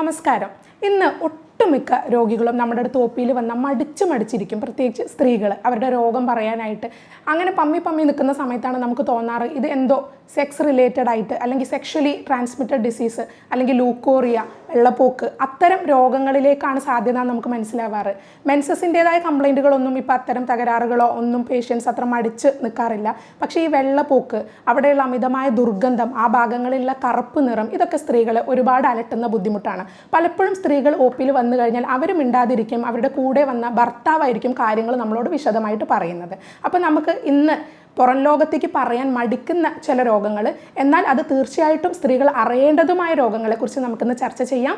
നമസ്കാരം. ഇന്ന് ഒട്ടുമിക്ക രോഗികളും നമ്മുടെ അടുത്ത് ഒപ്പിയിൽ പിയിൽ വന്ന മടിച്ച് മടിച്ചിരിക്കും. പ്രത്യേകിച്ച് സ്ത്രീകൾ അവരുടെ രോഗം പറയാനായിട്ട് അങ്ങനെ പമ്മി പമ്മി നിൽക്കുന്ന സമയത്താണ് നമുക്ക് തോന്നാറ് ഇത് എന്തോ സെക്സ് റിലേറ്റഡ് ആയിട്ട് അല്ലെങ്കിൽ സെക്ഷലി ട്രാൻസ്മിറ്റഡ് ഡിസീസ് അല്ലെങ്കിൽ ലൂക്കോറിയ വെള്ളപ്പോക്ക് അത്തരം രോഗങ്ങളിലേക്കാണ് സാധ്യത നമുക്ക് മനസ്സിലാവാറ്. മെൻസസിന്റെതായ കംപ്ലൈന്റുകളൊന്നും ഇപ്പോൾ അത്തരം തകരാറുകളോ ഒന്നും പേഷ്യൻസ് അത്ര മടിച്ച് നിൽക്കാറില്ല. പക്ഷേ ഈ വെള്ളപ്പോക്ക് അവിടെയുള്ള അമിതമായ ദുർഗന്ധം ആ ഭാഗങ്ങളിലുള്ള കറുപ്പ് നിറം ഇതൊക്കെ സ്ത്രീകളെ ഒരുപാട് അലട്ടുന്ന ബുദ്ധിമുട്ടാണ്. പലപ്പോഴും സ്ത്രീകൾ ഒ പിയിൽ വന്നു കഴിഞ്ഞാൽ അവർ ഇണ്ടാതിരിക്കും അവരുടെ കൂടെ വന്ന ഭർത്താവായിരിക്കും കാര്യങ്ങൾ നമ്മളോട് വിശദമായിട്ട് പറയുന്നത്. അപ്പോൾ നമുക്ക് ഇന്ന് പുറം ലോകത്തേക്ക് പറയാൻ മടിക്കുന്ന ചില രോഗങ്ങൾ എന്നാൽ അത് തീർച്ചയായിട്ടും സ്ത്രീകൾ അറിയേണ്ടതുമായ രോഗങ്ങളെക്കുറിച്ച് നമുക്കിന്ന് ചർച്ച ചെയ്യാം.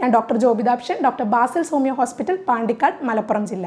ഞാൻ ഡോക്ടർ ജോബിതാപ്ഷൻ ഡോക്ടർ ബാസിൽ സോമിയോ ഹോസ്പിറ്റൽ പാണ്ടിക്കാട് മലപ്പുറം ജില്ല.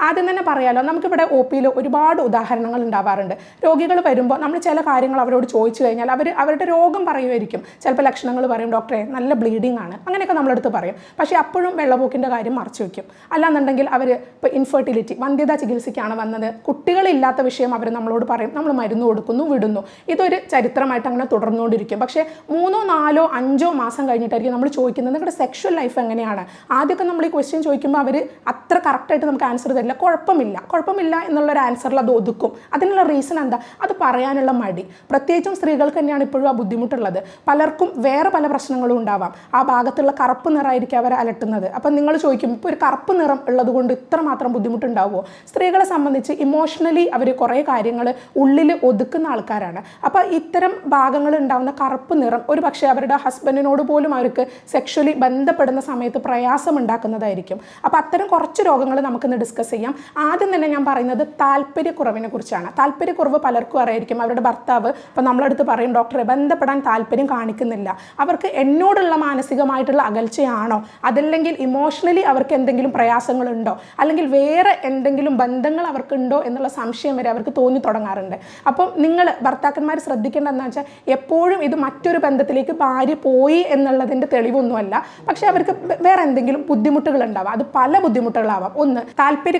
ആദ്യം തന്നെ പറയാലോ നമുക്കിവിടെ ഒ പിയിൽ ഒരുപാട് ഉദാഹരണങ്ങൾ ഉണ്ടാവാറുണ്ട്. രോഗികൾ വരുമ്പോൾ നമ്മൾ ചില കാര്യങ്ങൾ അവരോട് ചോദിച്ചു കഴിഞ്ഞാൽ അവർ അവരുടെ രോഗം പറയുമായിരിക്കും. ചിലപ്പോൾ ലക്ഷണങ്ങൾ പറയും ഡോക്ടറെ നല്ല ബ്ലീഡിംഗ് ആണ്. അങ്ങനെയൊക്കെ നമ്മളടുത്ത് പറയും. പക്ഷേ അപ്പോഴും വെള്ളപോക്കിന്റെ കാര്യം മറച്ചു വയ്ക്കും. അല്ലാന്നുണ്ടെങ്കിൽ അവർ ഇപ്പോൾ ഇൻഫെർട്ടിലിറ്റി വന്ധ്യത ചികിത്സയ്ക്കാണ് വന്നത്. കുട്ടികളില്ലാത്ത വിഷയം അവർ നമ്മളോട് പറയും. നമ്മൾ മരുന്ന് കൊടുക്കുന്നു വിടുന്നു. ഇതൊരു ചരിത്രമായിട്ട് അങ്ങനെ തുടർന്നുകൊണ്ടിരിക്കും. പക്ഷേ മൂന്നോ നാലോ അഞ്ചോ മാസം കഴിഞ്ഞിട്ടായിരിക്കും നമ്മൾ ചോദിക്കുന്നത് നിങ്ങളുടെ സെക്ഷൽ ലൈഫ് എങ്ങനെയാണ്? ആദ്യമൊക്കെ നമ്മൾ ഈ ക്വസ്റ്റ്യൻ ചോദിക്കുമ്പോൾ അവർ അത്ര കറക്റ്റായിട്ട് നമുക്ക് ആൻസർ തരില്ല കുഴപ്പമില്ല. കുഴപ്പമില്ല എന്നുള്ളൊരു ആൻസറിൽ അത് ഒതുക്കും. അതിനുള്ള റീസൺ എന്താ? അത് പറയാനുള്ള മടി. പ്രത്യേകിച്ചും സ്ത്രീകൾക്ക് തന്നെയാണ് ഇപ്പോഴും ആ ബുദ്ധിമുട്ടുള്ളത്. പലർക്കും വേറെ പല പ്രശ്നങ്ങളും ഉണ്ടാവാം. ആ ഭാഗത്തുള്ള കറുപ്പ് നിറമായിരിക്കും അവരെ അലട്ടുന്നത്. അപ്പം നിങ്ങൾ ചോദിക്കും ഇപ്പോൾ ഒരു കറുപ്പ് നിറം ഉള്ളത് കൊണ്ട് ഇത്രമാത്രം ബുദ്ധിമുട്ടുണ്ടാവുമോ? സ്ത്രീകളെ സംബന്ധിച്ച് ഇമോഷണലി അവർ കുറേ കാര്യങ്ങൾ ഉള്ളിൽ ഒതുക്കുന്ന ആൾക്കാരാണ്. അപ്പോൾ ഇത്തരം ഭാഗങ്ങൾ ഉണ്ടാവുന്ന കറുപ്പ് നിറം ഒരു പക്ഷേ അവരുടെ ഹസ്ബൻഡിനോട് പോലും അവർക്ക് സെക്ഷലി ബന്ധപ്പെടുന്ന സമയത്ത് പ്രയാസം ഉണ്ടാക്കുന്നതായിരിക്കും. അപ്പോൾ അത്തരം കുറച്ച് രോഗങ്ങൾ നമുക്കിന്ന് ഡിസ്കസ് ചെയ്യാം. ആദ്യം തന്നെ ഞാൻ പറയുന്നത് താല്പര്യക്കുറവിനെ കുറിച്ചാണ് താല്പര്യക്കുറവ് പലർക്കും അറിയായിരിക്കും. അവരുടെ ഭർത്താവ് ഇപ്പോൾ നമ്മളടുത്ത് പറയും ഡോക്ടറെ ബന്ധപ്പെടാൻ താല്പര്യം കാണിക്കുന്നില്ല. അവർക്ക് എന്നോടുള്ള മാനസികമായിട്ടുള്ള അകൽച്ചയാണോ? അതല്ലെങ്കിൽ ഇമോഷണലി അവർക്ക് എന്തെങ്കിലും പ്രയാസങ്ങളുണ്ടോ? അല്ലെങ്കിൽ വേറെ എന്തെങ്കിലും ബന്ധങ്ങൾ അവർക്കുണ്ടോ? എന്നുള്ള സംശയം വരെ അവർക്ക് തോന്നി തുടങ്ങാറുണ്ട്. അപ്പം നിങ്ങൾ ഭർത്താക്കന്മാർ ശ്രദ്ധിക്കേണ്ട വെച്ചാൽ എപ്പോഴും ഇത് മറ്റൊരു ബന്ധത്തിലേക്ക് ഭാര്യ പോയി എന്നുള്ളതിന്റെ തെളിവൊന്നുമല്ല. പക്ഷേ അവർക്ക് വേറെ എന്തെങ്കിലും ബുദ്ധിമുട്ടുകൾ ഉണ്ടാവാം അത് പല ബുദ്ധിമുട്ടുകളാവാം. ഒന്ന്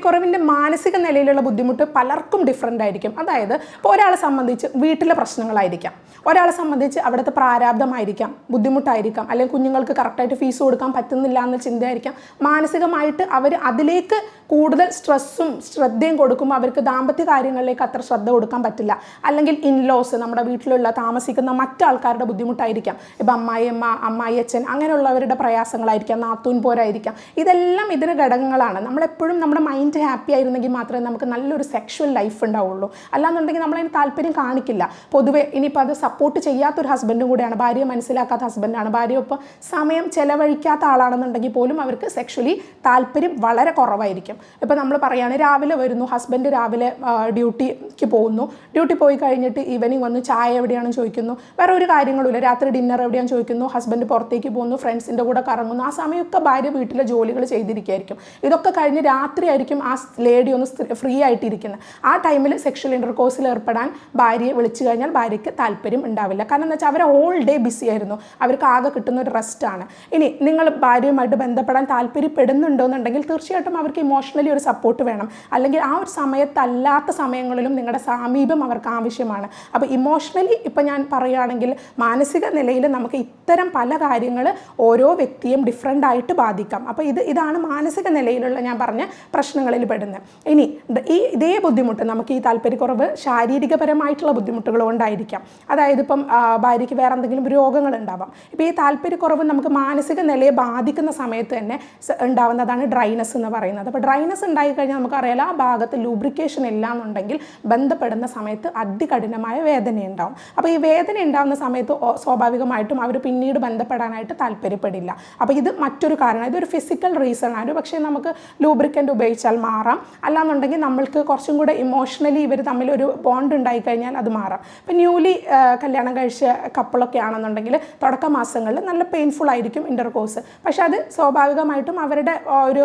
താല്പര്യക്കുറവിന്റെ മാനസിക നിലയിലുള്ള ബുദ്ധിമുട്ട് പലർക്കും ഡിഫറെന്റ് ആയിരിക്കും. അതായത് ഇപ്പോൾ ഒരാളെ സംബന്ധിച്ച് വീട്ടിലെ പ്രശ്നങ്ങളായിരിക്കാം. ഒരാളെ സംബന്ധിച്ച് അവിടുത്തെ പ്രാരാബ്ദമായിരിക്കാം ബുദ്ധിമുട്ടായിരിക്കാം അല്ലെങ്കിൽ കുഞ്ഞുങ്ങൾക്ക് കറക്റ്റായിട്ട് ഫീസ് കൊടുക്കാൻ പറ്റുന്നില്ല എന്ന ചിന്തയായിരിക്കാം. മാനസികമായിട്ട് അവർ അതിലേക്ക് കൂടുതൽ സ്ട്രെസ്സും ശ്രദ്ധയും കൊടുക്കുമ്പോൾ അവർക്ക് ദാമ്പത്യ കാര്യങ്ങളിലേക്ക് അത്ര ശ്രദ്ധ കൊടുക്കാൻ പറ്റില്ല. അല്ലെങ്കിൽ ഇൻലോസ് നമ്മുടെ വീട്ടിലുള്ള താമസിക്കുന്ന മറ്റാൾക്കാരുടെ ബുദ്ധിമുട്ടായിരിക്കാം. ഇപ്പം അമ്മായിയമ്മ അമ്മായി അച്ഛൻ അങ്ങനെയുള്ളവരുടെ പ്രയാസങ്ങളായിരിക്കാം നാത്തൂൻ പോരായിരിക്കാം. ഇതെല്ലാം ഇതിന് ഘടകങ്ങളാണ്. നമ്മളെപ്പോഴും നമ്മുടെ മൈൻഡ് ഹാപ്പി ആയിരുന്നെങ്കിൽ മാത്രമേ നമുക്ക് നല്ലൊരു സെക്ഷൽ ലൈഫ് ഉണ്ടാവുള്ളൂ. അല്ലാന്നുണ്ടെങ്കിൽ നമ്മളതിന് താല്പര്യം കാണിക്കില്ല. പൊതുവെ ഇനിയിപ്പോൾ അത് സപ്പോർട്ട് ചെയ്യാത്തൊരു ഹസ്ബൻഡും കൂടെയാണ്. ഭാര്യയെ മനസ്സിലാക്കാത്ത ഹസ്ബൻഡാണ് ഭാര്യ ഒപ്പം സമയം ചെലവഴിക്കാത്ത ആളാണെന്നുണ്ടെങ്കിൽ പോലും അവർക്ക് സെക്ഷലി താല്പര്യം വളരെ കുറവായിരിക്കും. ഇപ്പോൾ നമ്മൾ പറയുകയാണ് രാവിലെ വരുന്നു ഹസ്ബൻഡ് രാവിലെ ഡ്യൂട്ടിക്ക് പോകുന്നു. ഡ്യൂട്ടി പോയി കഴിഞ്ഞിട്ട് ഈവനിങ് വന്ന് ചായ എവിടെയാണെന്ന് ചോദിക്കുന്നു. വേറെ ഒരു കാര്യങ്ങളുമില്ല. രാത്രി ഡിന്നർ എവിടെയാണെന്ന് ചോദിക്കുന്നു. ഹസ്ബൻഡ് പുറത്തേക്ക് പോകുന്നു ഫ്രണ്ട്സിന്റെ കൂടെ കറങ്ങുന്നു. ആ സമയമൊക്കെ ഭാര്യ വീട്ടിലെ ജോലികൾ ചെയ്തിരിക്കുകയായിരിക്കും ഇതൊക്കെ കഴിഞ്ഞ് രാത്രി ആയിരിക്കും ആ ലേഡി ഒന്ന് ഫ്രീ ആയിട്ടിരിക്കുന്നത് ആ ടൈമിൽ സെക്ഷൽ ഇന്റർകോഴ്സിൽ ഏർപ്പെടാൻ ഭാര്യയെ വിളിച്ചു കഴിഞ്ഞാൽ ഭാര്യയ്ക്ക് താല്പര്യം ഉണ്ടാവില്ല. കാരണം എന്താ വെച്ചാൽ അവർ ഓൾ ഡേ ബിസി ആയിരുന്നു. അവർക്ക് ആകെ കിട്ടുന്ന ഒരു റെസ്റ്റാണ് ഇനി നിങ്ങൾ ഭാര്യയുമായിട്ട് ബന്ധപ്പെടാൻ താല്പര്യപ്പെടുന്നുണ്ടോ എന്നുണ്ടെങ്കിൽ തീർച്ചയായിട്ടും അവർക്ക് ഇമോഷണലി ഒരു സപ്പോർട്ട് വേണം. അല്ലെങ്കിൽ ആ ഒരു സമയത്തല്ലാത്ത സമയങ്ങളിലും നിങ്ങളുടെ സാമീപ്യം അവർക്ക് ആവശ്യമാണ്. അപ്പോൾ ഇമോഷണലി ഇപ്പം ഞാൻ പറയുകയാണെങ്കിൽ മാനസിക നിലയിൽ നമുക്ക് ഇത്തരം പല കാര്യങ്ങൾ ഓരോ വ്യക്തിയും ഡിഫറെന്റ് ആയിട്ട് ബാധിക്കാം. അപ്പോൾ ഇത് ഇതാണ് മാനസിക നിലയിലുള്ള ഞാൻ പറഞ്ഞ പ്രശ്നങ്ങളിൽ പെടുന്നത് ഇനി ഈ ഇതേ ബുദ്ധിമുട്ട് നമുക്ക് ഈ താല്പര്യക്കുറവ് ശാരീരികപരമായിട്ടുള്ള ബുദ്ധിമുട്ടുകൾ കൊണ്ടായിരിക്കാം. അതായത് ഇപ്പം ഭാര്യയ്ക്ക് വേറെ എന്തെങ്കിലും രോഗങ്ങൾ ഉണ്ടാവാം. ഇപ്പോൾ ഈ താല്പര്യക്കുറവ് നമുക്ക് മാനസിക നിലയെ ബാധിക്കുന്ന സമയത്ത് തന്നെ ഉണ്ടാവുന്നതാണ് ഡ്രൈനസ് എന്ന് പറയുന്നത്. അപ്പോൾ ഡ്രൈനസ് ഉണ്ടായി കഴിഞ്ഞാൽ നമുക്കറിയാലോ ആ ഭാഗത്ത് ലൂബ്രിക്കേഷൻ ഇല്ല എന്നുണ്ടെങ്കിൽ ബന്ധപ്പെടുന്ന സമയത്ത് അതികഠിനമായ വേദന ഉണ്ടാവും. അപ്പോൾ ഈ വേദന ഉണ്ടാകുന്ന സമയത്ത് സ്വാഭാവികമായിട്ടും അവർ പിന്നീട് ബന്ധപ്പെടാനായിട്ട് താല്പര്യപ്പെടില്ല. അപ്പോൾ ഇത് മറ്റൊരു കാരണം ഇതൊരു ഫിസിക്കൽ റീസൺ ആണ്. പക്ഷേ നമുക്ക് ലൂബ്രിക്കന്റ് ഉപയോഗിച്ചാൽ മാറാം. അല്ലാന്നുണ്ടെങ്കിൽ നമ്മൾക്ക് കുറച്ചും കൂടെ ഇമോഷണലി ഇവർ തമ്മിൽ ഒരു ബോണ്ട് ഉണ്ടായി കഴിഞ്ഞാൽ അത് മാറാം. ഇപ്പം ന്യൂലി കല്യാണം കഴിച്ച കപ്പിളൊക്കെ ആണെന്നുണ്ടെങ്കിൽ തുടക്ക മാസങ്ങളിൽ നല്ല പെയിൻഫുൾ ആയിരിക്കും ഇന്റർ കോഴ്സ് പക്ഷേ അത് സ്വാഭാവികമായിട്ടും അവരുടെ ഒരു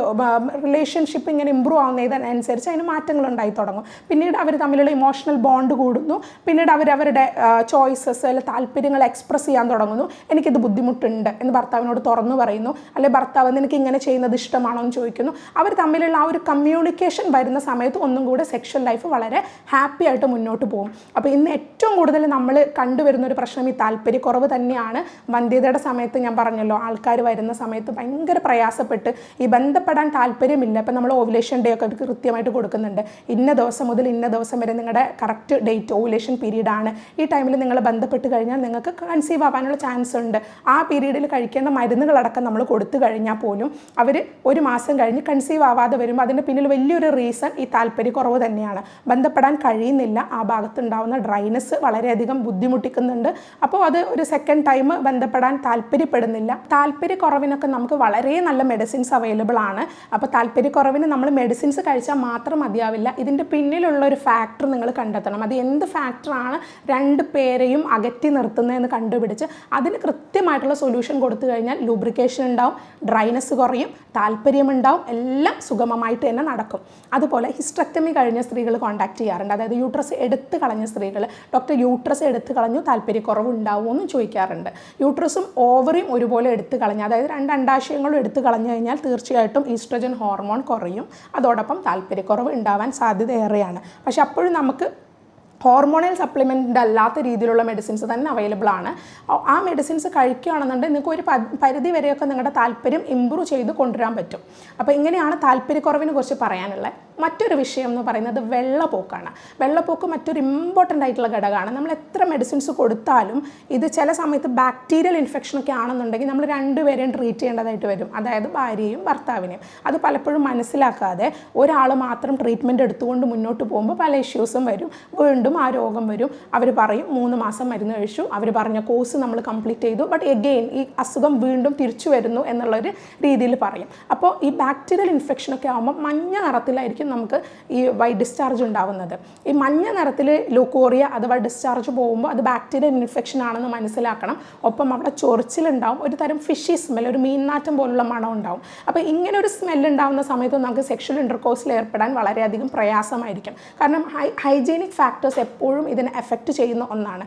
റിലേഷൻഷിപ്പ് ഇങ്ങനെ ഇമ്പ്രൂവ് ആവുന്നതിനനുസരിച്ച് അതിന് മാറ്റങ്ങൾ ഉണ്ടായി തുടങ്ങും. പിന്നീട് അവർ തമ്മിലുള്ള ഇമോഷണൽ ബോണ്ട് കൂടുന്നു. പിന്നീട് അവർ അവരുടെ ചോയ്സസ് അല്ലെങ്കിൽ താല്പര്യങ്ങൾ എക്സ്പ്രസ് ചെയ്യാൻ തുടങ്ങുന്നു. എനിക്കിത് ബുദ്ധിമുട്ടുണ്ട് എന്ന് ഭർത്താവിനോട് തുറന്നു പറയുന്നു. അല്ലെങ്കിൽ ഭർത്താവ് നിനക്ക് ഇങ്ങനെ ചെയ്യുന്നത് ഇഷ്ടമാണോ എന്ന് ചോദിക്കുന്നു. അവർ തമ്മിലുള്ള ആ ഒരു കമ്മ്യൂണി കമ്മ്യൂണിക്കേഷൻ വരുന്ന സമയത്ത് ഒന്നും കൂടെ സെക്ഷൽ ലൈഫ് വളരെ ഹാപ്പി ആയിട്ട് മുന്നോട്ട് പോകും. അപ്പോൾ ഇന്ന് ഏറ്റവും കൂടുതൽ നമ്മൾ കണ്ടുവരുന്ന ഒരു പ്രശ്നം ഈ താല്പര്യക്കുറവ് തന്നെയാണ്. വന്ധ്യതയുടെ സമയത്ത് ഞാൻ പറഞ്ഞല്ലോ ആൾക്കാർ വരുന്ന സമയത്ത് ഭയങ്കര പ്രയാസപ്പെട്ട് ഈ ബന്ധപ്പെടാൻ താല്പര്യമില്ല. ഇപ്പം നമ്മൾ ഓവുലേഷൻ ഡേ ഒക്കെ കൃത്യമായിട്ട് കൊടുക്കുന്നുണ്ട്. ഇന്ന ദിവസം മുതൽ ഇന്ന ദിവസം വരെ നിങ്ങളുടെ കറക്റ്റ് ഡേറ്റ് ഓവുലേഷൻ പീരീഡ് ആണ്. ഈ ടൈമിൽ നിങ്ങൾ ബന്ധപ്പെട്ട് കഴിഞ്ഞാൽ നിങ്ങൾക്ക് കൺസീവ് ആവാനുള്ള ചാൻസ് ഉണ്ട്. ആ പീരീഡിൽ കഴിക്കേണ്ട മരുന്നുകളടക്കം നമ്മൾ കൊടുത്തു കഴിഞ്ഞാൽ പോലും അവർ ഒരു മാസം കഴിഞ്ഞ് കൺസീവ് ആവാതെ വരുമ്പോൾ അതിന്റെ പിന്നിൽ വലിയൊരു റീസൺ ഈ താല്പര്യക്കുറവ് തന്നെയാണ്. ബന്ധപ്പെടാൻ കഴിയുന്നില്ല. ആ ഭാഗത്തുണ്ടാവുന്ന ഡ്രൈനസ് വളരെയധികം ബുദ്ധിമുട്ടിക്കുന്നുണ്ട്. അപ്പോൾ അത് ഒരു സെക്കൻഡ് ടൈം ബന്ധപ്പെടാൻ താല്പര്യപ്പെടുന്നില്ല. താല്പര്യക്കുറവിനൊക്കെ നമുക്ക് വളരെ നല്ല മെഡിസിൻസ് അവൈലബിൾ ആണ്. അപ്പോൾ താല്പര്യക്കുറവിന് നമ്മൾ മെഡിസിൻസ് കഴിച്ചാൽ മാത്രം മതിയാവില്ല. ഇതിന്റെ പിന്നിലുള്ള ഒരു ഫാക്ടർ നിങ്ങൾ കണ്ടെത്തണം. അത് എന്ത് ഫാക്ടറാണ് രണ്ട് പേരെയും അകറ്റി നിർത്തുന്നതെന്ന് കണ്ടുപിടിച്ച് അതിന് കൃത്യമായിട്ടുള്ള സൊല്യൂഷൻ കൊടുത്തു കഴിഞ്ഞാൽ ലൂബ്രിക്കേഷൻ ഉണ്ടാവും ഡ്രൈനസ് കുറയും താല്പര്യമുണ്ടാവും എല്ലാം സുഗമമായിട്ട് തന്നെ നടക്കും. അതുപോലെ ഹിസ്ട്രക്ടമി കഴിഞ്ഞ സ്ത്രീകൾ കോൺടാക്ട് ചെയ്യാറുണ്ട്. അതായത് യൂട്രസ് എടുത്ത് കളഞ്ഞ സ്ത്രീകൾ ഡോക്ടർ യൂട്രസ് എടുത്ത് കളഞ്ഞു താല്പര്യക്കുറവ് ഉണ്ടാവുമോ ചോദിക്കാറുണ്ട്. യൂട്രസും ഓവറിയും ഒരുപോലെ എടുത്ത് കളഞ്ഞു അതായത് രണ്ട് അണ്ടാശയങ്ങളും എടുത്ത് കളഞ്ഞു കഴിഞ്ഞാൽ തീർച്ചയായിട്ടും ഈസ്ട്രജൻ ഹോർമോൺ കുറയും. അതോടൊപ്പം താല്പര്യക്കുറവ് ഉണ്ടാവാൻ സാധ്യത ഏറെയാണ്. പക്ഷെ അപ്പോഴും നമുക്ക് ഹോർമോണൽ സപ്ലിമെന്റ് അല്ലാത്ത രീതിയിലുള്ള മെഡിസിൻസ് തന്നെ അവൈലബിൾ ആണ്. ആ- മെഡിസിൻസ് കഴിക്കുകയാണെന്നുണ്ടെങ്കിൽ നിങ്ങൾക്ക് ഒരു പരിധി വരെയൊക്കെ നിങ്ങളുടെ താല്പര്യം ഇമ്പ്രൂവ് ചെയ്ത് കൊണ്ടുവരാൻ പറ്റും. അപ്പോൾ ഇങ്ങനെയാണ് താല്പര്യക്കുറവിനെ കുറിച്ച് പറയാനുള്ളത്. മറ്റൊരു വിഷയം എന്ന് പറയുന്നത് വെള്ളപ്പോക്കാണ്. വെള്ളപ്പോക്ക് മറ്റൊരു ഇമ്പോർട്ടന്റ് ആയിട്ടുള്ള ഘടകമാണ്. നമ്മൾ എത്ര മെഡിസിൻസ് കൊടുത്താലും ഇത് ചില സമയത്ത് ബാക്ടീരിയൽ ഇൻഫെക്ഷനൊക്കെ ആണെന്നുണ്ടെങ്കിൽ നമ്മൾ രണ്ടുപേരെയും ട്രീറ്റ് ചെയ്യേണ്ടതായിട്ട് വരും. അതായത് ഭാര്യയും ഭർത്താവിനെയും. അത് പലപ്പോഴും മനസ്സിലാക്കാതെ ഒരാൾ മാത്രം ട്രീറ്റ്മെന്റ് എടുത്തുകൊണ്ട് മുന്നോട്ട് പോകുമ്പോൾ പല ഇഷ്യൂസും വരും. വീണ്ടും ആ രോഗം വരും. അവർ പറയും മൂന്ന് മാസം മരുന്ന് കഴിച്ചു. അവർ പറഞ്ഞ കോഴ്സ് നമ്മൾ കംപ്ലീറ്റ് ചെയ്തു. ബട്ട് എഗെയിൻ ഈ അസുഖം വീണ്ടും തിരിച്ചു വരുന്നു എന്നുള്ളൊരു രീതിയിൽ പറയും. അപ്പോൾ ഈ ബാക്ടീരിയൽ ഇൻഫെക്ഷനൊക്കെ ആകുമ്പോൾ മഞ്ഞ നിറത്തിലായിരിക്കും നമുക്ക് ഈ വൈ ഡിസ്ചാർജ് ഉണ്ടാവുന്നത്. ഈ മഞ്ഞ നിറത്തിൽ ലൂക്കോറിയ അഥവാ ഡിസ്ചാർജ് പോകുമ്പോൾ അത് ബാക്ടീരിയൽ ഇൻഫെക്ഷൻ ആണെന്ന് മനസ്സിലാക്കണം. ഒപ്പം അവിടെ ചൊറിച്ചിലുണ്ടാവും ഒരു തരം ഫിഷി സ്മെൽ ഒരു മീൻനാറ്റം പോലുള്ള മണം ഉണ്ടാവും. അപ്പോൾ ഇങ്ങനെ ഒരു സ്മെൽ ഉണ്ടാവുന്ന സമയത്ത് നമുക്ക് സെക്ഷൽ ഇന്റർകോഴ്സിൽ ഏർപ്പെടാൻ വളരെയധികം പ്രയാസമായിരിക്കും. കാരണം ഹൈ ഹൈജീനിക് ഫാക്ടേഴ്സ് എപ്പോഴും ഇതിനെ എഫക്റ്റ് ചെയ്യുന്ന ഒന്നാണ്.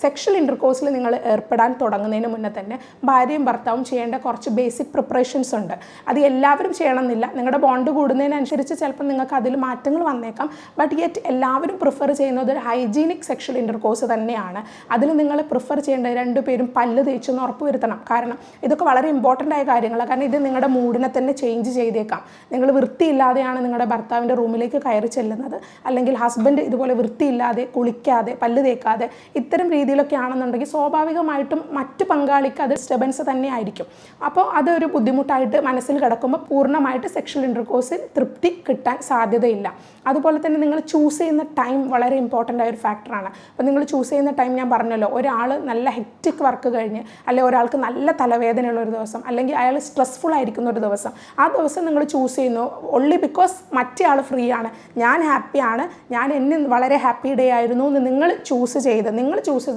സെക്ഷൽ ഇന്റർകോഴ്സിൽ നിങ്ങൾ ഏർപ്പെടാൻ തുടങ്ങുന്നതിന് മുന്നേ തന്നെ ഭാര്യയും ഭർത്താവും ചെയ്യേണ്ട കുറച്ച് ബേസിക് പ്രിപ്പറേഷൻസ് ഉണ്ട്. അത് എല്ലാവരും ചെയ്യണമെന്നില്ല. നിങ്ങളുടെ ബോണ്ട് കൂടുന്നതിനനുസരിച്ച് ചിലപ്പോൾ നിങ്ങൾക്ക് അതിൽ മാറ്റങ്ങൾ വന്നേക്കാം. ബട്ട് യെറ്റ് എല്ലാവരും പ്രിഫർ ചെയ്യുന്നത് ഒരു ഹൈജീനിക് സെക്ഷൽ ഇന്റർകോഴ്സ് തന്നെയാണ്. അതിൽ നിങ്ങൾ പ്രിഫർ ചെയ്യേണ്ട രണ്ടുപേരും പല്ല് തേച്ചെന്ന് ഉറപ്പ് വരുത്തണം. കാരണം ഇതൊക്കെ വളരെ ഇമ്പോർട്ടന്റ് ആയ കാര്യങ്ങളാണ് കാരണം ഇത് നിങ്ങളുടെ മൂഡിനെ തന്നെ ചേഞ്ച് ചെയ്തേക്കാം. നിങ്ങൾ വൃത്തിയില്ലാതെയാണ് നിങ്ങളുടെ ഭർത്താവിന്റെ റൂമിലേക്ക് കയറി ചെല്ലുന്നത്. അല്ലെങ്കിൽ ഹസ്ബൻഡ് ഇതുപോലെ വൃത്തിയില്ലാതെ കുളിക്കാതെ പല്ല് തേക്കാതെ ഇത്തരം രീതിയിലൊക്കെ ആണെന്നുണ്ടെങ്കിൽ സ്വാഭാവികമായിട്ടും മറ്റു പങ്കാളിക്ക് അത് ഡിസ്റ്റർബൻസ് തന്നെ ആയിരിക്കും അപ്പോൾ അതൊരു ബുദ്ധിമുട്ടായിട്ട് മനസ്സിൽ കിടക്കുമ്പോൾ പൂർണമായിട്ട് സെക്ഷൽ ഇന്റർകോഴ്സിൽ തൃപ്തി കിട്ടാൻ സാധ്യതയില്ല. അതുപോലെ തന്നെ നിങ്ങൾ ചൂസ് ചെയ്യുന്ന ടൈം വളരെ ഇമ്പോർട്ടന്റ് ആയ ഒരു ഫാക്ടറാണ് അപ്പോൾ നിങ്ങൾ ചൂസ് ചെയ്യുന്ന ടൈം ഞാൻ പറഞ്ഞല്ലോ ഒരാൾ നല്ല ഹെക്റ്റിക് വർക്ക് കഴിഞ്ഞ് അല്ലെങ്കിൽ ഒരാൾക്ക് നല്ല തലവേദനയുള്ള ഒരു ദിവസം അല്ലെങ്കിൽ അയാൾ സ്ട്രെസ്ഫുൾ ആയിരിക്കുന്ന ഒരു ദിവസം ആ ദിവസം നിങ്ങൾ ചൂസ് ചെയ്യുന്നു ഒള്ളി ബിക്കോസ് മറ്റേ ഫ്രീ ആണ്. ഞാൻ ഹാപ്പിയാണ് ഞാൻ എന്നെ വളരെ ഹാപ്പി ഡേ ആയിരുന്നു എന്ന് നിങ്ങൾ ചൂസ് ചെയ്ത് നിങ്ങൾ ചൂസ്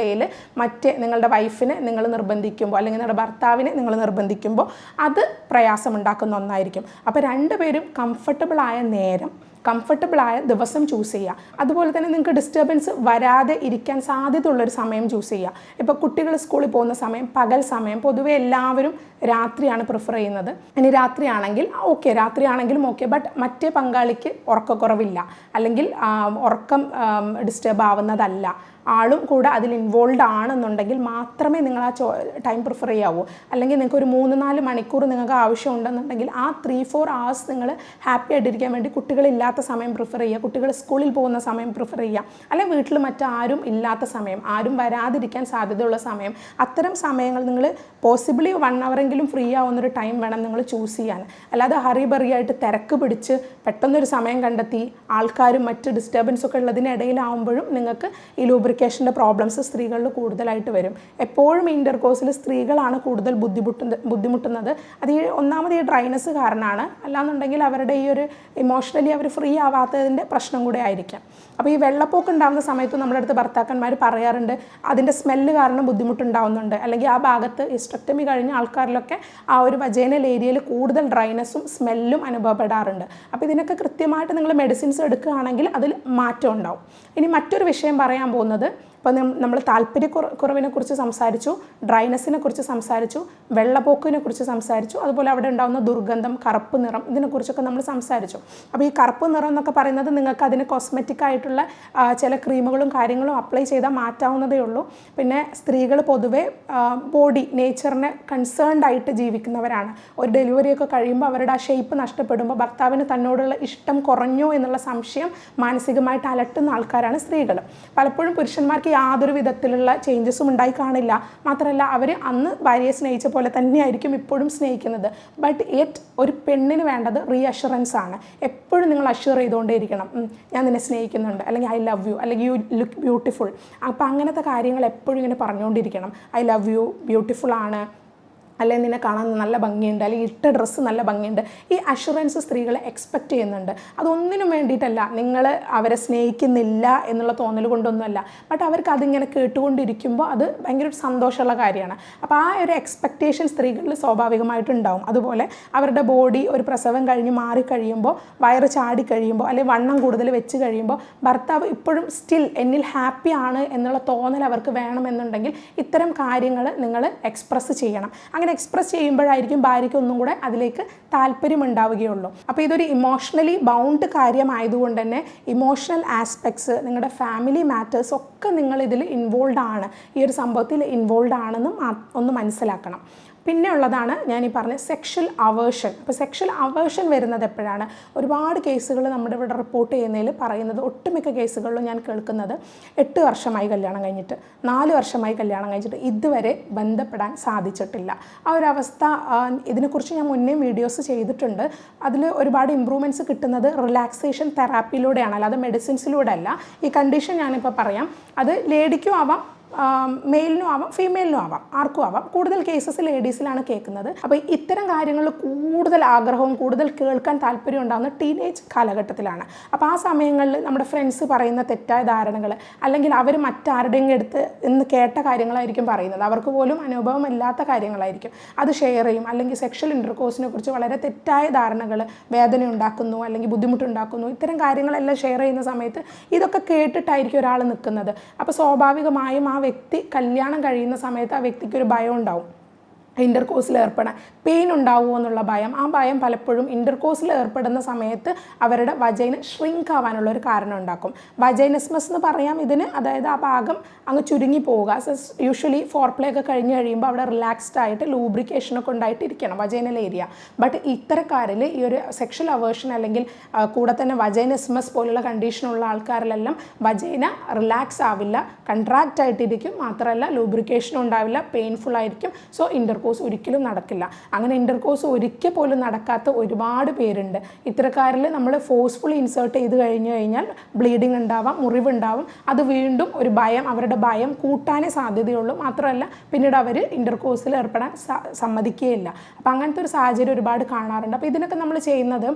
ഡേയിൽ മറ്റേ നിങ്ങളുടെ വൈഫിനെ നിങ്ങൾ നിർബന്ധിക്കുമ്പോൾ അല്ലെങ്കിൽ നിങ്ങളുടെ ഭർത്താവിനെ നിങ്ങൾ നിർബന്ധിക്കുമ്പോൾ അത് പ്രയാസമുണ്ടാക്കുന്ന ഒന്നായിരിക്കും. അപ്പോൾ രണ്ടുപേരും കംഫർട്ടബിളായ നേരം കംഫർട്ടബിളായ ദിവസം ചൂസ് ചെയ്യുക. അതുപോലെ തന്നെ നിങ്ങൾക്ക് ഡിസ്റ്റർബൻസ് വരാതെ ഇരിക്കാൻ സാധ്യതയുള്ളൊരു സമയം ചൂസ് ചെയ്യുക. ഇപ്പോൾ കുട്ടികൾ സ്കൂളിൽ പോകുന്ന സമയം പകൽ സമയം പൊതുവെ എല്ലാവരും രാത്രിയാണ് പ്രിഫർ ചെയ്യുന്നത്. ഇനി രാത്രിയാണെങ്കിൽ ഓക്കെ രാത്രിയാണെങ്കിലും ഓക്കെ ബട്ട് മറ്റേ പങ്കാളിക്ക് ഉറക്കക്കുറവില്ല. അല്ലെങ്കിൽ ഉറക്കം ഡിസ്റ്റർബ് ആവുന്നതല്ല. ആളും കൂടെ അതിൽ ഇൻവോൾവ് ആണെന്നുണ്ടെങ്കിൽ മാത്രമേ നിങ്ങൾ ആ ടൈം പ്രിഫർ ചെയ്യാവൂ. അല്ലെങ്കിൽ നിങ്ങൾക്ക് ഒരു മൂന്ന് നാല് മണിക്കൂർ നിങ്ങൾക്ക് ആവശ്യമുണ്ടെന്നുണ്ടെങ്കിൽ ആ ത്രീ ഫോർ അവേഴ്സ് നിങ്ങൾ ഹാപ്പി ആയിട്ടിരിക്കാൻ വേണ്ടി കുട്ടികളില്ലാത്ത സമയം പ്രിഫർ ചെയ്യുക. കുട്ടികൾ സ്കൂളിൽ പോകുന്ന സമയം പ്രിഫർ ചെയ്യുക. അല്ലെങ്കിൽ വീട്ടിൽ മറ്റാരും ഇല്ലാത്ത സമയം ആരും വരാതിരിക്കാൻ സാധ്യതയുള്ള സമയം അത്തരം സമയങ്ങൾ നിങ്ങൾ പോസിബിളി വൺ അവറെങ്കിലും ഫ്രീ ആവുന്നൊരു ടൈം വേണം നിങ്ങൾ ചൂസ് ചെയ്യാൻ. അല്ലാതെ ഹറി ബറിയായിട്ട് തിരക്ക് പിടിച്ച് പെട്ടെന്നൊരു സമയം കണ്ടെത്തി ആൾക്കാരും മറ്റ് ഡിസ്റ്റർബൻസൊക്കെ ഉള്ളതിനിടയിലാവുമ്പോഴും നിങ്ങൾക്ക് ഈ ലൂബ്രിക്കേഷന്റെ പ്രോബ്ലംസ് സ്ത്രീകളിൽ കൂടുതലായിട്ട് വരും. എപ്പോഴും ഇന്റർകോഴ്സിൽ സ്ത്രീകളാണ് കൂടുതൽ ബുദ്ധിമുട്ടുന്നത് ബുദ്ധിമുട്ടുന്നത്. അത് ഈ ഒന്നാമത് ഈ ഡ്രൈനസ് കാരണമാണ്. അല്ലാന്നുണ്ടെങ്കിൽ അവരുടെ ഈ ഒരു ഇമോഷണലി അവർ ഫ്രീ ആവാത്തതിന്റെ പ്രശ്നം കൂടെ ആയിരിക്കാം. അപ്പോൾ ഈ വെള്ളപ്പൊക്കം ഉണ്ടാകുന്ന സമയത്ത് നമ്മുടെ അടുത്ത് ഭർത്താക്കന്മാർ പറയാറുണ്ട് അതിന്റെ സ്മെല്ല് കാരണം ബുദ്ധിമുട്ടുണ്ടാവുന്നുണ്ട്. അല്ലെങ്കിൽ ആ ഭാഗത്ത് ഇസ്ട്രക്ടമി കഴിഞ്ഞ ആൾക്കാരിലൊക്കെ ആ ഒരു വജേനൽ ഏരിയയിൽ കൂടുതൽ ഡ്രൈനസ്സും സ്മെല്ലും അനുഭവപ്പെടാറുണ്ട്. അപ്പോൾ ഇതിനൊക്കെ കൃത്യമായിട്ട് നിങ്ങൾ മെഡിസിൻസ് എടുക്കുകയാണെങ്കിൽ അതിൽ മാറ്റം ഉണ്ടാവും. ഇനി മറ്റൊരു വിഷയം പറയാൻ പോകുന്നത് അപ്പോൾ നമ്മൾ താല്പര്യ കുറവിനെ കുറിച്ച് സംസാരിച്ചു ഡ്രൈനെസ്സിനെ കുറിച്ച് സംസാരിച്ചു വെള്ളപ്പോക്കിനെ കുറിച്ച് സംസാരിച്ചു അതുപോലെ അവിടെ ഉണ്ടാകുന്ന ദുർഗന്ധം കറുപ്പ് നിറം ഇതിനെക്കുറിച്ചൊക്കെ നമ്മൾ സംസാരിച്ചു. അപ്പോൾ ഈ കറുപ്പ് നിറം എന്നൊക്കെ പറയുന്നത് നിങ്ങൾക്ക് അതിന് കോസ്മെറ്റിക് ആയിട്ടുള്ള ചില ക്രീമുകളും കാര്യങ്ങളും അപ്ലൈ ചെയ്താൽ മാറ്റാവുന്നതേ ഉള്ളൂ. പിന്നെ സ്ത്രീകൾ പൊതുവെ ബോഡി നേച്ചറിനെ കൺസേൺഡ് ആയിട്ട് ജീവിക്കുന്നവരാണ്. ഒരു ഡെലിവറിയൊക്കെ കഴിയുമ്പോൾ അവരുടെ ആ ഷേപ്പ് നഷ്ടപ്പെടുമ്പോൾ ഭർത്താവിന് തന്നോടുള്ള ഇഷ്ടം കുറഞ്ഞോ എന്നുള്ള സംശയം മാനസികമായിട്ട് അലട്ടുന്ന ആൾക്കാരാണ് സ്ത്രീകൾ. പലപ്പോഴും പുരുഷന്മാർക്ക് യാതൊരു വിധത്തിലുള്ള ചേഞ്ചസും ഉണ്ടായി കാണില്ല. മാത്രമല്ല അവർ അന്ന് ഭാര്യയെ സ്നേഹിച്ച പോലെ തന്നെയായിരിക്കും ഇപ്പോഴും സ്നേഹിക്കുന്നത്. ബട്ട് ഏറ്റ് ഒരു പെണ്ണിന് വേണ്ടത് റീഅഷുറൻസ് ആണ്. എപ്പോഴും നിങ്ങൾ അഷ്യൂർ ചെയ്തുകൊണ്ടേയിരിക്കണം. ഞാൻ നിന്നെ സ്നേഹിക്കുന്നുണ്ട്. അല്ലെങ്കിൽ ഐ ലവ് യു അല്ലെങ്കിൽ യു ലുക്ക് ബ്യൂട്ടിഫുൾ അപ്പോൾ അങ്ങനത്തെ കാര്യങ്ങൾ എപ്പോഴും ഇങ്ങനെ പറഞ്ഞുകൊണ്ടിരിക്കണം. ഐ ലവ് യു ബ്യൂട്ടിഫുൾ ആണ്. അല്ലെങ്കിൽ നിന്നെ കാണാൻ നല്ല ഭംഗിയുണ്ട് അല്ലെങ്കിൽ ഇട്ട ഡ്രസ്സ് നല്ല ഭംഗിയുണ്ട് ഈ അഷുറൻസ് സ്ത്രീകളെ എക്സ്പെക്റ്റ് ചെയ്യുന്നുണ്ട്. അതൊന്നിനും വേണ്ടിയിട്ടല്ല നിങ്ങൾ അവരെ സ്നേഹിക്കുന്നില്ല എന്നുള്ള തോന്നൽ കൊണ്ടൊന്നുമല്ല. ബട്ട് അവർക്ക് അതിങ്ങനെ കേട്ടുകൊണ്ടിരിക്കുമ്പോൾ അത് ഭയങ്കര ഒരു സന്തോഷമുള്ള കാര്യമാണ്. അപ്പോൾ ആ ഒരു എക്സ്പെക്റ്റേഷൻ സ്ത്രീകളിൽ സ്വാഭാവികമായിട്ടുണ്ടാവും. അതുപോലെ അവരുടെ ബോഡി ഒരു പ്രസവം കഴിഞ്ഞ് മാറിക്കഴിയുമ്പോൾ വയറ് ചാടി കഴിയുമ്പോൾ അല്ലെങ്കിൽ വണ്ണം കൂടുതൽ വെച്ച് കഴിയുമ്പോൾ ഭർത്താവ് ഇപ്പോഴും സ്റ്റിൽ എന്നിൽ ഹാപ്പി ആണ് എന്നുള്ള തോന്നൽ അവർക്ക് വേണമെന്നുണ്ടെങ്കിൽ ഇത്തരം കാര്യങ്ങൾ നിങ്ങൾ എക്സ്പ്രസ് ചെയ്യണം. അങ്ങനെ എക്സ്പ്രസ് ചെയ്യുമ്പോഴായിരിക്കും ഭാര്യയ്ക്ക് ഒന്നും കൂടെ അതിലേക്ക് താല്പര്യം ഉണ്ടാവുകയുള്ളൂ അപ്പോൾ ഇതൊരു ഇമോഷണലി ബൗണ്ട് കാര്യമായതുകൊണ്ട് തന്നെ ഇമോഷണൽ ആസ്പെക്ട്സ് നിങ്ങളുടെ ഫാമിലി മാറ്റേഴ്സ് ഒക്കെ നിങ്ങൾ ഇതിൽ ഇൻവോൾവ് ആണ്. ഈ ഒരു സംഭവത്തിൽ ഇൻവോൾവ് ആണെന്ന് ഒന്ന് മനസ്സിലാക്കണം. പിന്നെ ഉള്ളതാണ് ഞാൻ ഈ പറഞ്ഞ സെക്ഷൽ അവേർഷൻ അപ്പോൾ സെക്ഷൽ അവേർഷൻ വരുന്നത് എപ്പോഴാണ്? ഒരുപാട് കേസുകൾ നമ്മുടെ ഇവിടെ റിപ്പോർട്ട് ചെയ്യുന്നതിൽ പറയുന്നത് ഒട്ടുമിക്ക കേസുകളിലും ഞാൻ കേൾക്കുന്നത് എട്ട് വർഷമായി കല്യാണം കഴിഞ്ഞിട്ട് നാല് വർഷമായി കല്യാണം കഴിഞ്ഞിട്ട് ഇതുവരെ ബന്ധപ്പെടാൻ സാധിച്ചിട്ടില്ല. ആ ഒരു അവസ്ഥ ഇതിനെക്കുറിച്ച് ഞാൻ മുന്നേ വീഡിയോസ് ചെയ്തിട്ടുണ്ട്. അതിൽ ഒരുപാട് ഇമ്പ്രൂവ്മെന്റ്സ് കിട്ടുന്നത് റിലാക്സേഷൻ തെറാപ്പിയിലൂടെയാണ് അല്ലാതെ മെഡിസിൻസിലൂടെ അല്ല. ഈ കണ്ടീഷൻ ഞാനിപ്പോൾ പറയാം. അത് ലേഡിക്കും ആവാം മെയിലിനും ആവാം ഫീമെയിലിനും ആവാം ആർക്കും ആവാം. കൂടുതൽ കേസസ് ലേഡീസിലാണ് കേൾക്കുന്നത്. അപ്പോൾ ഇത്തരം കാര്യങ്ങളിൽ കൂടുതൽ ആഗ്രഹവും കൂടുതൽ കേൾക്കാൻ താല്പര്യം ഉണ്ടാകുന്ന ടീനേജ് കാലഘട്ടത്തിലാണ്. അപ്പോൾ ആ സമയങ്ങളിൽ നമ്മുടെ ഫ്രണ്ട്സ് പറയുന്ന തെറ്റായ ധാരണകൾ അല്ലെങ്കിൽ അവർ മറ്റാരുടെയും അടുത്ത് എന്ന് കേട്ട കാര്യങ്ങളായിരിക്കും പറയുന്നത്. അവർക്ക് പോലും അനുഭവമില്ലാത്ത കാര്യങ്ങളായിരിക്കും. അത് ഷെയർ ചെയ്യും അല്ലെങ്കിൽ സെക്ഷൽ ഇന്റർകോഴ്സിനെ കുറിച്ച് വളരെ തെറ്റായ ധാരണകൾ വേദന ഉണ്ടാക്കുന്നു അല്ലെങ്കിൽ ബുദ്ധിമുട്ടുണ്ടാക്കുന്നു. ഇത്തരം കാര്യങ്ങളെല്ലാം ഷെയർ ചെയ്യുന്ന സമയത്ത് ഇതൊക്കെ കേട്ടിട്ടായിരിക്കും ഒരാൾ നിൽക്കുന്നത്. അപ്പോൾ സ്വാഭാവികമായും ആ വ്യക്തി കല്യാണം കഴിയുന്ന സമയത്ത് ആ വ്യക്തിക്ക് ഒരു ഭയം ഉണ്ടാവും. ഇന്റർകോഴ്സിൽ ഏർപ്പെടാൻ പെയിൻ ഉണ്ടാവുമോ എന്നുള്ള ഭയം ആ ഭയം പലപ്പോഴും ഇന്റർകോഴ്സിൽ ഏർപ്പെടുന്ന സമയത്ത് അവരുടെ വജൈന ഷ്രിങ്ക് ആവാനുള്ള ഒരു കാരണം ഉണ്ടാക്കും. വജൈനസ്മസ് എന്ന് പറയാം ഇതിന് അതായത് ആ ഭാഗം അങ്ങ് ചുരുങ്ങി പോവുക. യൂഷ്വലി ഫോർ പ്ലേ ഒക്കെ കഴിഞ്ഞ് കഴിയുമ്പോൾ അവിടെ റിലാക്സ്ഡ് ആയിട്ട് ലൂബ്രിക്കേഷനൊക്കെ ഉണ്ടായിട്ട് ഇരിക്കണം വജൈനൽ ഏരിയ ബട്ട് ഇത്തരക്കാരിൽ ഈ ഒരു സെക്ഷൽ അവേർഷൻ അല്ലെങ്കിൽ കൂടെ തന്നെ വജൈനസ്മസ് പോലുള്ള കണ്ടീഷനുള്ള ആൾക്കാരിലെല്ലാം വജൈന റിലാക്സ് ആവില്ല കൺട്രാക്റ്റ് ആയിട്ടിരിക്കും. മാത്രമല്ല ലൂബ്രിക്കേഷനും ഉണ്ടാവില്ല പെയിൻഫുൾ ആയിരിക്കും. സോ ഇന്റർകോഴ്സ് ഒരിക്കലും നടക്കില്ല. അങ്ങനെ ഇന്റർകോഴ്സ് ഒരിക്കൽ പോലും നടക്കാത്ത ഒരുപാട് പേരുണ്ട്. ഇത്തരക്കാരിൽ നമ്മൾ ഫോഴ്സ്ഫുള്ളി ഇൻസേർട്ട് ചെയ്ത് കഴിഞ്ഞു കഴിഞ്ഞാൽ ബ്ലീഡിങ് ഉണ്ടാവാം മുറിവുണ്ടാവും. അത് വീണ്ടും ഒരു ഭയം അവരുടെ ഭയം കൂട്ടാനേ സാധ്യതയുള്ളൂ. മാത്രമല്ല പിന്നീട് അവർ ഇന്റർകോഴ്സിൽ ഏർപ്പെടാൻ സമ്മതിക്കുകയില്ല അപ്പോൾ അങ്ങനത്തെ ഒരു സാഹചര്യം ഒരുപാട് കാണാറുണ്ട്. അപ്പോൾ ഇതിനൊക്കെ നമ്മൾ ചെയ്യുന്നത്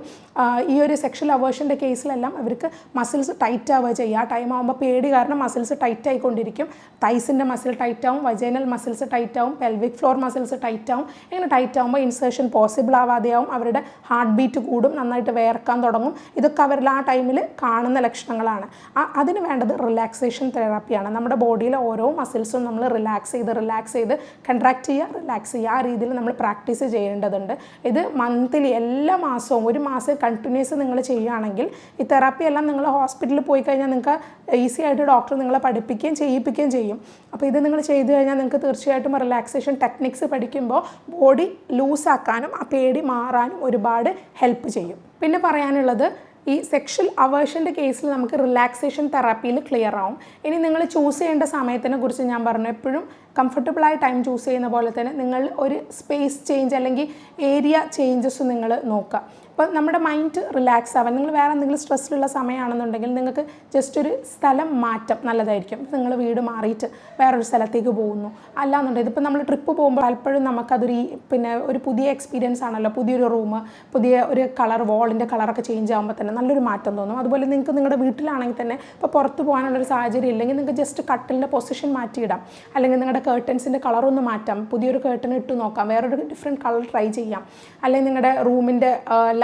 ഈ ഒരു സെക്ഷൽ അവേർഷന്റെ കേസിലെല്ലാം അവർക്ക് മസിൽസ് ടൈറ്റ് ആവുക ചെയ്യുക ആ ടൈം ആകുമ്പോൾ പേടി കാരണം മസിൽസ് ടൈറ്റ് ആയിക്കൊണ്ടിരിക്കും. തൈസിന്റെ മസിൽ ടൈറ്റ് ആവും വജൈനൽ മസിൽസ് ടൈറ്റ് ആവും പെൽവിക് ഫ്ലോർ മസിൽസ് ടൈറ്റ് ആവും. ഇങ്ങനെ ടൈറ്റ് ആകുമ്പോൾ ഇൻസേർഷൻ പോസിബിൾ ആവാതെയാവും അവരുടെ ഹാർട്ട് ബീറ്റ് കൂടും. നന്നായിട്ട് വേർക്കാൻ തുടങ്ങും. ഇതൊക്കെ അവരിൽ ആ ടൈമിൽ കാണുന്ന ലക്ഷണങ്ങളാണ്. അതിന് വേണ്ടത് റിലാക്സേഷൻ തെറാപ്പിയാണ് നമ്മുടെ ബോഡിയിലെ ഓരോ മസിൽസും നമ്മൾ റിലാക്സ് ചെയ്ത് റിലാക്സ് ചെയ്ത് കൺട്രാക്ട് ചെയ്യുക റിലാക്സ് ചെയ്യുക. ആ രീതിയിൽ നമ്മൾ പ്രാക്ടീസ് ചെയ്യേണ്ടതുണ്ട്. ഇത് മന്ത്ലി എല്ലാ മാസവും ഒരു മാസം കണ്ടിന്യൂസ് നിങ്ങൾ ചെയ്യുകയാണെങ്കിൽ ഈ തെറാപ്പി എല്ലാം നിങ്ങൾ ഹോസ്പിറ്റലിൽ പോയി കഴിഞ്ഞാൽ നിങ്ങൾക്ക് ഈസി ആയിട്ട് ഡോക്ടർ നിങ്ങളെ പഠിപ്പിക്കുകയും ചെയ്യിപ്പിക്കുകയും ചെയ്യും. അപ്പോൾ ഇത് നിങ്ങൾ ചെയ്തു കഴിഞ്ഞാൽ നിങ്ങൾക്ക് തീർച്ചയായിട്ടും റിലാക്സേഷൻ ടെക്നിക്സ് പഠിക്കുമ്പോൾ ബോഡി ലൂസാക്കാനും ആ പേടി മാറാനും ഒരുപാട് ഹെൽപ്പ് ചെയ്യും. പിന്നെ പറയാനുള്ളത് ഈ സെക്ഷൽ അവേഴ്ഷന്റെ കേസിൽ നമുക്ക് റിലാക്സേഷൻ തെറാപ്പിയിൽ ക്ലിയർ ആവും. ഇനി നിങ്ങൾ ചൂസ് ചെയ്യേണ്ട സമയത്തിനെ കുറിച്ച് ഞാൻ പറഞ്ഞു. എപ്പോഴും കംഫർട്ടബിളായ ടൈം ചൂസ് ചെയ്യുന്ന പോലെ തന്നെ നിങ്ങൾ ഒരു സ്പേസ് ചേഞ്ച് അല്ലെങ്കിൽ ഏരിയ ചേഞ്ചസ് നിങ്ങൾ നോക്കുക. അപ്പോൾ നമ്മുടെ മൈൻഡ് റിലാക്സ് ആവാൻ നിങ്ങൾ വേറെ എന്തെങ്കിലും സ്ട്രെസ്സിലുള്ള സമയമാണെന്നുണ്ടെങ്കിൽ നിങ്ങൾക്ക് ജസ്റ്റ് ഒരു സ്ഥലം മാറ്റം നല്ലതായിരിക്കും. നിങ്ങൾ വീട് മാറിയിട്ട് വേറൊരു സ്ഥലത്തേക്ക് പോകുന്നു. അല്ലാന്നുണ്ടെങ്കിൽ ഇതിപ്പോൾ നമ്മൾ ട്രിപ്പ് പോകുമ്പോൾ പലപ്പോഴും നമുക്കതൊരു പിന്നെ ഒരു പുതിയ എക്സ്പീരിയൻസ് ആണല്ലോ. പുതിയൊരു റൂം പുതിയ ഒരു കളർ വാളിന്റെ കളറൊക്കെ ചേഞ്ച് ആകുമ്പോൾ തന്നെ നല്ലൊരു മാറ്റം തോന്നും. അതുപോലെ നിങ്ങൾക്ക് നിങ്ങളുടെ വീട്ടിലാണെങ്കിൽ തന്നെ ഇപ്പോൾ പുറത്ത് പോകാനുള്ളൊരു സാഹചര്യം ഇല്ലെങ്കിൽ നിങ്ങൾക്ക് ജസ്റ്റ് കട്ടിലിന്റെ പൊസിഷൻ മാറ്റിയിടാം. അല്ലെങ്കിൽ നിങ്ങളുടെ കേർട്ടൻസിന്റെ കളറൊന്ന് മാറ്റാം. പുതിയൊരു കേർട്ടൺ ഇട്ട് നോക്കാം. വേറൊരു ഡിഫറെന്റ് കളർ ട്രൈ ചെയ്യാം. അല്ലെങ്കിൽ നിങ്ങളുടെ റൂമിന്റെ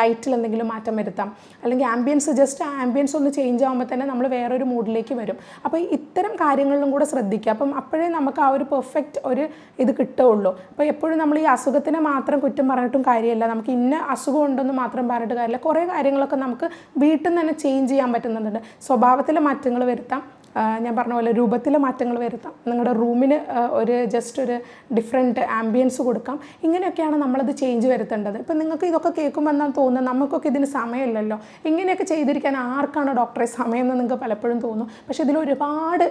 ലൈറ്റിൽ എന്തെങ്കിലും മാറ്റം വരുത്താം. അല്ലെങ്കിൽ ആംബിയൻസ് ജസ്റ്റ് ആംബിയൻസ് ഒന്ന് ചേഞ്ച് ആകുമ്പോൾ തന്നെ നമ്മൾ വേറൊരു മൂഡിലേക്ക് വരും. അപ്പോൾ ഇത്തരം കാര്യങ്ങളിലും കൂടെ ശ്രദ്ധിക്കുക. അപ്പം അപ്പോഴേ നമുക്ക് ആ ഒരു പെർഫെക്റ്റ് ഒരു ഇത് കിട്ടുകയുള്ളൂ. അപ്പോൾ എപ്പോഴും നമ്മൾ ഈ അസുഖത്തിനെ മാത്രം കുറ്റം പറഞ്ഞിട്ടും കാര്യമില്ല. നമുക്ക് ഇന്ന അസുഖം ഉണ്ടെന്ന് മാത്രം പറഞ്ഞിട്ട് കാര്യമില്ല. കുറേ കാര്യങ്ങളൊക്കെ നമുക്ക് വീട്ടിൽ നിന്ന് തന്നെ ചേഞ്ച് ചെയ്യാൻ പറ്റുന്നുണ്ട്. സ്വഭാവത്തിലെ മാറ്റങ്ങൾ വരുത്താം. ഞാൻ പറഞ്ഞ പോലെ രൂപത്തിലെ മാറ്റങ്ങൾ വരുത്താം. നിങ്ങളുടെ റൂമിന് ഒരു ജസ്റ്റ് ഒരു ഡിഫറെന്റ് ആംബിയൻസ് കൊടുക്കാം. ഇങ്ങനെയൊക്കെയാണ് നമ്മളത് ചേഞ്ച് വരുത്തേണ്ടത്. ഇപ്പം നിങ്ങൾക്ക് ഇതൊക്കെ കേൾക്കുമ്പോൾ എന്താണ് തോന്നുന്നത്? നമുക്കൊക്കെ ഇതിന് സമയമില്ലല്ലോ. ഇങ്ങനെയൊക്കെ ചെയ്തിരിക്കാൻ ആർക്കാണ് ഡോക്ടറെ സമയം എന്ന് നിങ്ങൾക്ക് പലപ്പോഴും തോന്നും. പക്ഷേ ഇതിൽ ഒരുപാട്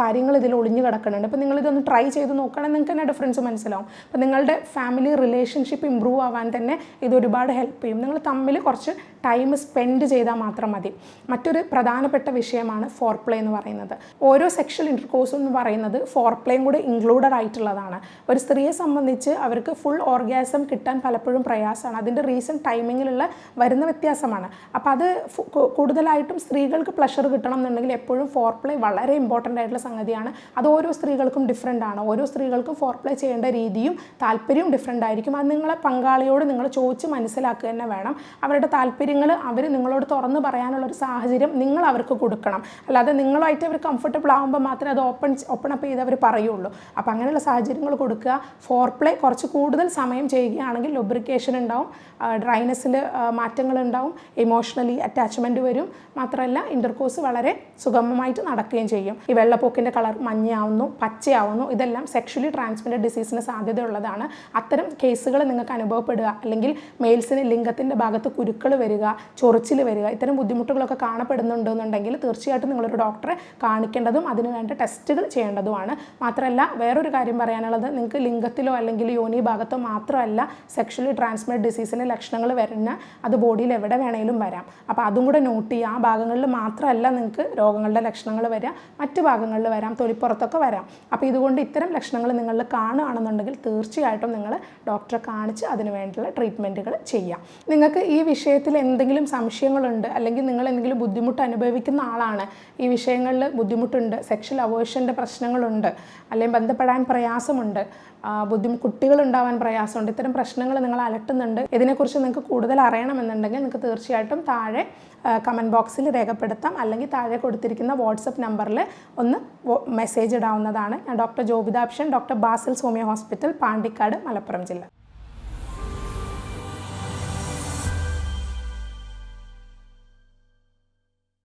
കാര്യങ്ങൾ ഇതിൽ ഒളിഞ്ഞു കിടക്കുന്നുണ്ട്. അപ്പോൾ നിങ്ങളിതൊന്ന് ട്രൈ ചെയ്ത് നോക്കുകയാണെങ്കിൽ നിങ്ങൾക്ക് തന്നെ ഡിഫറൻസ് മനസ്സിലാവും. അപ്പോൾ നിങ്ങളുടെ ഫാമിലി റിലേഷൻഷിപ്പ് ഇമ്പ്രൂവ് ആവാൻ തന്നെ ഇത് ഒരുപാട് ഹെൽപ്പ് ചെയ്യും. നിങ്ങൾ തമ്മിൽ കുറച്ച് ടൈം സ്പെൻഡ് ചെയ്താൽ മാത്രം മതി. മറ്റൊരു പ്രധാനപ്പെട്ട വിഷയമാണ് ഫോർ പ്ലേ എന്ന് പറയുന്നത്. ഓരോ സെക്ഷൽ ഇന്റർകോഴ്സ് എന്ന് പറയുന്നത് ഫോർ പ്ലേയും കൂടെ ഇൻക്ലൂഡഡ് ആയിട്ടുള്ളതാണ്. ഒരു സ്ത്രീയെ സംബന്ധിച്ച് അവർക്ക് ഫുൾ ഓർഗാസം കിട്ടാൻ പലപ്പോഴും പ്രയാസമാണ്. അതിന്റെ റീസൺ ടൈമിങ്ങിലുള്ള വരുന്ന വ്യത്യാസമാണ്. അപ്പോൾ അത് കൂടുതലായിട്ടും സ്ത്രീകൾക്ക് പ്ലഷർ കിട്ടണം എന്നുണ്ടെങ്കിൽ എപ്പോഴും ഫോർ പ്ലേ വളരെ ഇമ്പോർട്ടന്റ് ആയിട്ടുള്ള സംഗതിയാണ്. അത് ഓരോ സ്ത്രീകൾക്കും ഡിഫറെന്റ് ആണ്. ഓരോ സ്ത്രീകൾക്കും ഫോർ പ്ലേ ചെയ്യേണ്ട രീതിയും താല്പര്യവും ഡിഫറെന്റ് ആയിരിക്കും. അത് നിങ്ങളെ പങ്കാളിയോട് നിങ്ങൾ ചോദിച്ച് മനസ്സിലാക്കുക തന്നെ വേണം. അവരുടെ താല്പര്യങ്ങൾ അവർ നിങ്ങളോട് തുറന്ന് പറയാനുള്ള ഒരു സാഹചര്യം നിങ്ങൾ അവർക്ക് കൊടുക്കണം. അല്ലാതെ നിങ്ങളുമായിട്ട് അവർ കംഫർട്ടബിൾ ആകുമ്പോൾ മാത്രമേ അത് ഓപ്പൺ ഓപ്പൺ അപ്പ് ചെയ്ത് അവർ പറയുള്ളൂ. അപ്പോൾ അങ്ങനെയുള്ള സാഹചര്യങ്ങൾ കൊടുക്കുക. ഫോർ പ്ലേ കുറച്ച് കൂടുതൽ സമയം ചെയ്യുകയാണെങ്കിൽ ലൊബ്രിക്കേഷൻ ഉണ്ടാവും ഡ്രൈനെസ്സിൽ മാറ്റങ്ങൾ ഉണ്ടാവും ഇമോഷണലി അറ്റാച്ച്മെന്റ് വരും. മാത്രമല്ല ഇന്റർകോഴ്സ് വളരെ സുഗമമായിട്ട് നടക്കുകയും ചെയ്യും. ഈ വെള്ളപ്പൊക്കിന്റെ കളർ മഞ്ഞയാവുന്നു പച്ചയാവുന്നു ഇതെല്ലാം സെക്ഷലി ട്രാൻസ്മിറ്റഡ് ഡിസീസിന് സാധ്യതയുള്ളതാണ്. അത്തരം കേസുകൾ നിങ്ങൾക്ക് അനുഭവപ്പെടുക. അല്ലെങ്കിൽ മെയിൽസിന് ലിംഗത്തിന്റെ ഭാഗത്ത് കുരുക്കൾ വരിക ചൊറിച്ചിൽ വരിക ഇത്തരം ബുദ്ധിമുട്ടുകളൊക്കെ കാണപ്പെടുന്നുണ്ടെന്നുണ്ടെങ്കിൽ തീർച്ചയായിട്ടും നിങ്ങളൊരു ഡോക്ടറെ കാണിക്കേണ്ടതും അതിന് വേണ്ട ടെസ്റ്റുകൾ ചെയ്യേണ്ടതുമാണ്. മാത്രമല്ല വേറൊരു കാര്യം പറയാനുള്ളത് നിങ്ങൾക്ക് ലിംഗത്തിലോ അല്ലെങ്കിൽ യോനി ഭാഗത്തോ മാത്രമല്ല സെക്ഷലി ട്രാൻസ്മിറ്റ് ഡിസീസിന്റെ ലക്ഷണങ്ങൾ വരുന്ന അത് ബോഡിയിൽ എവിടെ വേണമെങ്കിലും വരാം. അപ്പോൾ അതും കൂടെ നോട്ട് ചെയ്യുക. ആ ഭാഗങ്ങളിൽ മാത്രമല്ല നിങ്ങൾക്ക് രോഗങ്ങളുടെ ലക്ഷണങ്ങൾ വരിക മറ്റ് ഭാഗങ്ങളിൽ വരാം. തൊലിപ്പുറത്തൊക്കെ വരാം. അപ്പോൾ ഇതുകൊണ്ട് ഇത്തരം ലക്ഷണങ്ങൾ നിങ്ങളിൽ കാണുകയാണെന്നുണ്ടെങ്കിൽ തീർച്ചയായിട്ടും നിങ്ങൾ ഡോക്ടറെ കാണിച്ച് അതിന് വേണ്ടിയുള്ള ട്രീറ്റ്മെന്റുകൾ ചെയ്യാം. നിങ്ങൾക്ക് ഈ വിഷയത്തിൽ എന്തെങ്കിലും സംശയങ്ങളുണ്ട് അല്ലെങ്കിൽ നിങ്ങൾ എന്തെങ്കിലും ബുദ്ധിമുട്ട് അനുഭവിക്കുന്ന ആളാണ് ഈ വിഷയങ്ങളിൽ ബുദ്ധിമുട്ടുണ്ട് സെക്ഷൽ അവേഷന്റെ പ്രശ്നങ്ങളുണ്ട് അല്ലെങ്കിൽ ബന്ധപ്പെടാൻ പ്രയാസമുണ്ട് ബുദ്ധിമു കുട്ടികളുണ്ടാവാൻ പ്രയാസമുണ്ട് ഇത്തരം പ്രശ്നങ്ങൾ നിങ്ങൾ അലട്ടുന്നുണ്ട്. ഇതിനെക്കുറിച്ച് നിങ്ങൾക്ക് കൂടുതൽ അറിയണമെന്നുണ്ടെങ്കിൽ നിങ്ങൾക്ക് തീർച്ചയായിട്ടും താഴെ കമന്റ് ബോക്സിൽ രേഖപ്പെടുത്താം. അല്ലെങ്കിൽ താഴെ കൊടുത്തിരിക്കുന്ന വാട്സപ്പ് നമ്പറിൽ ഒന്ന് മെസ്സേജ് ഇടാവുന്നതാണ്. ഞാൻ ഡോക്ടർ ജോബിതാപ്ഷൻ ഡോക്ടർ ബാസിൽ സോമ്യ ഹോസ്പിറ്റൽ പാണ്ടിക്കാട് മലപ്പുറം ജില്ല.